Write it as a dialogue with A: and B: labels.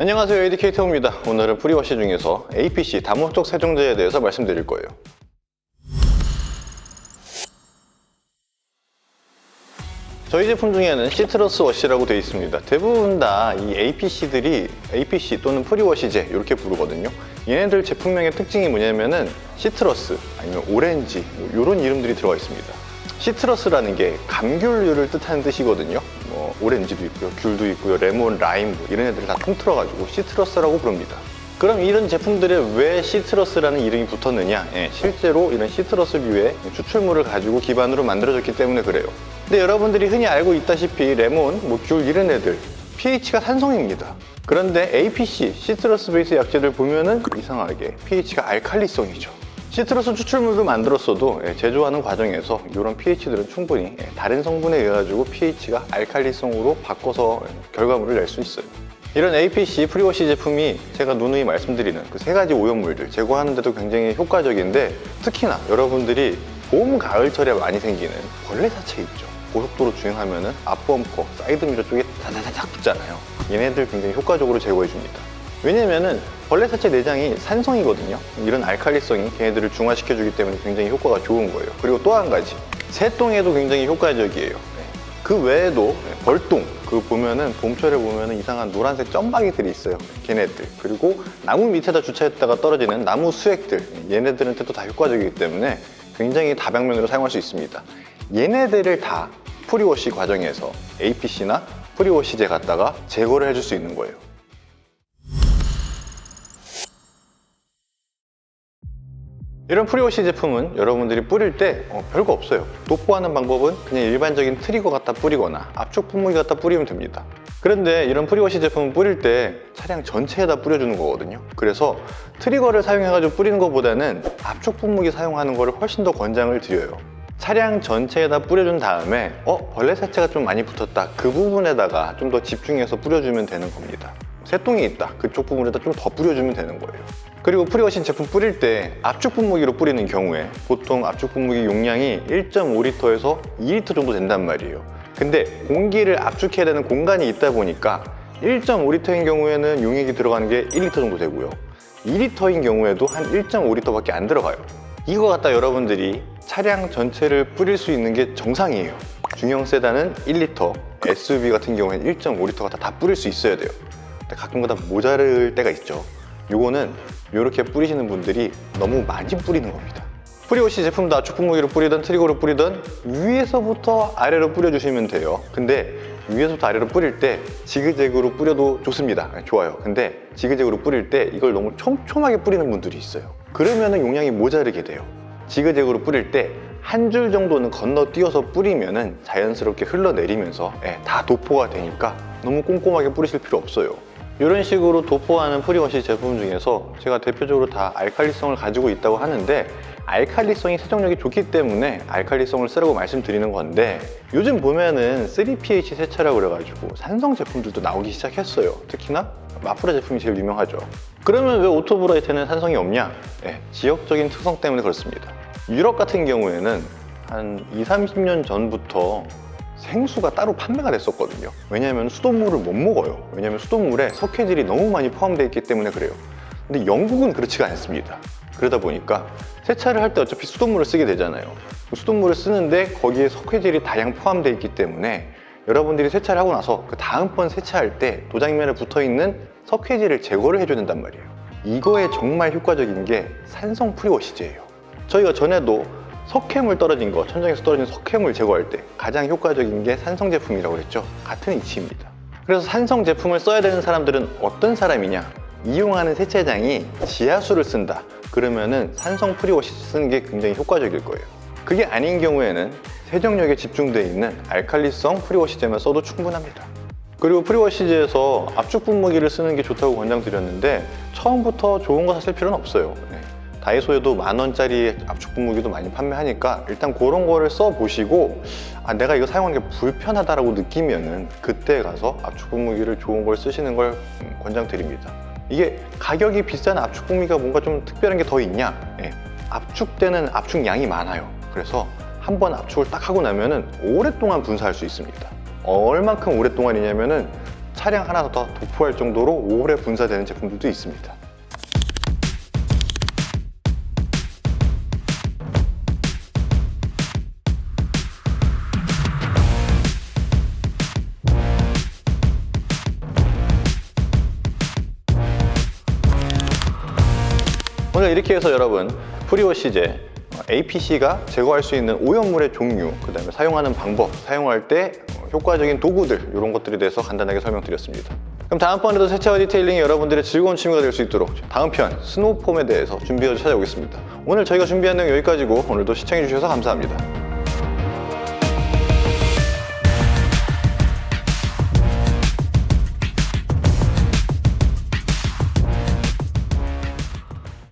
A: 안녕하세요. 에디케이터입니다. 오늘은 프리워시 중에서 APC 다목적 세정제에 대해서 말씀드릴 거예요. 저희 제품 중에는 시트러스 워시라고 되어 있습니다. 대부분 다 이 APC들이 APC 또는 프리워시제 이렇게 부르거든요. 얘네들 제품명의 특징이 뭐냐면은 시트러스 아니면 오렌지 이런 이름들이 들어가 있습니다. 시트러스라는 게 감귤류를 뜻하는 뜻이거든요. 뭐 오렌지도 있고요, 귤도 있고요, 레몬, 라임 뭐 이런 애들을 다 통틀어가지고 시트러스라고 부릅니다. 그럼 이런 제품들에 왜 시트러스라는 이름이 붙었느냐? 예, 실제로 이런 시트러스류의 추출물을 가지고 기반으로 만들어졌기 때문에 그래요. 근데 여러분들이 흔히 알고 있다시피 레몬, 뭐 귤 이런 애들 pH가 산성입니다. 그런데 APC, 시트러스 베이스 약재들 보면은 이상하게 pH가 알칼리성이죠. 시트러스 추출물도 만들었어도 예, 제조하는 과정에서 이런 pH들은 충분히 예, 다른 성분에 의해 가지고 pH가 알칼리성으로 바꿔서 예, 결과물을 낼 수 있어요. 이런 APC 프리워시 제품이 제가 누누이 말씀드리는 그 세 가지 오염물들 제거하는데도 굉장히 효과적인데 특히나 여러분들이 봄, 가을철에 많이 생기는 벌레 사체 있죠. 고속도로 주행하면은 앞범퍼, 사이드미러 쪽에 다다다닥 붙잖아요. 얘네들 굉장히 효과적으로 제거해 줍니다. 왜냐면은 벌레 사체 내장이 산성이거든요. 이런 알칼리성이 걔네들을 중화시켜주기 때문에 굉장히 효과가 좋은 거예요. 그리고 또 한 가지, 새똥에도 굉장히 효과적이에요. 네. 그 외에도 벌똥, 그 보면은 봄철에 보면은 이상한 노란색 점박이들이 있어요. 걔네들. 그리고 나무 밑에다 주차했다가 떨어지는 나무 수액들. 얘네들한테도 다 효과적이기 때문에 굉장히 다방면으로 사용할 수 있습니다. 얘네들을 다 프리워시 과정에서 APC나 프리워시제 갖다가 제거를 해줄 수 있는 거예요. 이런 프리워시 제품은 여러분들이 뿌릴 때 어, 별거 없어요. 도포하는 방법은 그냥 일반적인 트리거 갖다 뿌리거나 압축 분무기 갖다 뿌리면 됩니다. 그런데 이런 프리워시 제품은 뿌릴 때 차량 전체에다 뿌려주는 거거든요. 그래서 트리거를 사용해가지고 뿌리는 것보다는 압축 분무기 사용하는 거를 훨씬 더 권장을 드려요. 차량 전체에다 뿌려준 다음에 어 벌레 사체가 좀 많이 붙었다 그 부분에다가 좀 더 집중해서 뿌려주면 되는 겁니다. 새똥이 있다 그쪽 부분에다 좀 더 뿌려주면 되는 거예요. 그리고 프리워신 제품 뿌릴 때 압축 분무기로 뿌리는 경우에 보통 압축 분무기 용량이 1.5리터에서 2리터 정도 된단 말이에요. 근데 공기를 압축해야 되는 공간이 있다 보니까 1.5리터인 경우에는 용액이 들어가는 게 1리터 정도 되고요. 2리터인 경우에도 한 1.5리터밖에 안 들어가요. 이거 갖다 여러분들이 차량 전체를 뿌릴 수 있는 게 정상이에요. 중형 세단은 1리터, SUV 같은 경우에는 1.5리터 갖다 다 뿌릴 수 있어야 돼요. 가끔가다 모자랄 때가 있죠. 요거는 이렇게 뿌리시는 분들이 너무 많이 뿌리는 겁니다. 프리워시 제품도 압축 분무기로 뿌리든 트리거로 뿌리든 위에서부터 아래로 뿌려주시면 돼요. 근데 위에서부터 아래로 뿌릴 때 지그재그로 뿌려도 좋습니다. 네, 좋아요. 근데 지그재그로 뿌릴 때 이걸 너무 촘촘하게 뿌리는 분들이 있어요. 그러면 은 용량이 모자르게 돼요. 지그재그로 뿌릴 때 한 줄 정도는 건너뛰어서 뿌리면 은 자연스럽게 흘러내리면서 예, 다 도포가 되니까 너무 꼼꼼하게 뿌리실 필요 없어요. 이런 식으로 도포하는 프리워시 제품 중에서 제가 대표적으로 다 알칼리성을 가지고 있다고 하는데 알칼리성이 세정력이 좋기 때문에 알칼리성을 쓰라고 말씀드리는 건데 요즘 보면은 3pH 세차라고 그래가지고 산성 제품들도 나오기 시작했어요. 특히나 마프라 제품이 제일 유명하죠. 그러면 왜 오토브라이트는 산성이 없냐? 네, 지역적인 특성 때문에 그렇습니다. 유럽 같은 경우에는 한 2, 30년 전부터 생수가 따로 판매가 됐었거든요. 왜냐하면 수돗물을 못 먹어요. 왜냐하면 수돗물에 석회질이 너무 많이 포함되어 있기 때문에 그래요. 근데 영국은 그렇지가 않습니다. 그러다 보니까 세차를 할 때 어차피 수돗물을 쓰게 되잖아요. 수돗물을 쓰는데 거기에 석회질이 다량 포함되어 있기 때문에 여러분들이 세차를 하고 나서 그 다음번 세차할 때 도장면에 붙어 있는 석회질을 제거를 해줘야 된단 말이에요. 이거에 정말 효과적인 게 산성 프리워시제예요. 저희가 전에도 석회물 떨어진 거, 천장에서 떨어진 석회물 제거할 때 가장 효과적인 게 산성 제품이라고 그랬죠. 같은 이치입니다. 그래서 산성 제품을 써야 되는 사람들은 어떤 사람이냐? 이용하는 세차장이 지하수를 쓴다. 그러면은 산성 프리워시 쓰는 게 굉장히 효과적일 거예요. 그게 아닌 경우에는 세정력에 집중되어 있는 알칼리성 프리워시제만 써도 충분합니다. 그리고 프리워시제에서 압축 분무기를 쓰는 게 좋다고 권장드렸는데 처음부터 좋은 거 사실 필요는 없어요. 네. 다이소에도 만 원짜리 압축 분무기도 많이 판매하니까 일단 그런 거를 써 보시고 아 내가 이거 사용하는 게 불편하다라고 느끼면은 그때 가서 압축 분무기를 좋은 걸 쓰시는 걸 음, 권장드립니다. 이게 가격이 비싼 압축 분무기가 뭔가 좀 특별한 게 더 있냐? 예. 압축되는 압축 양이 많아요. 그래서 한 번 압축을 딱 하고 나면은 오랫동안 분사할 수 있습니다. 얼만큼 오랫동안이냐면은 차량 하나 더 도포할 정도로 오래 분사되는 제품들도 있습니다. 오늘 이렇게 해서 여러분 프리오 시제 APC가 제거할 수 있는 오염물의 종류, 그 다음에 사용하는 방법, 사용할 때 어, 효과적인 도구들 이런 것들에 대해서 간단하게 설명드렸습니다. 그럼 다음번에도 세차와 디테일링이 여러분들의 즐거운 취미가 될 수 있도록 다음 편 스노우폼에 대해서 준비해서 찾아오겠습니다. 오늘 저희가 준비한 내용 여기까지고 오늘도 시청해주셔서 감사합니다.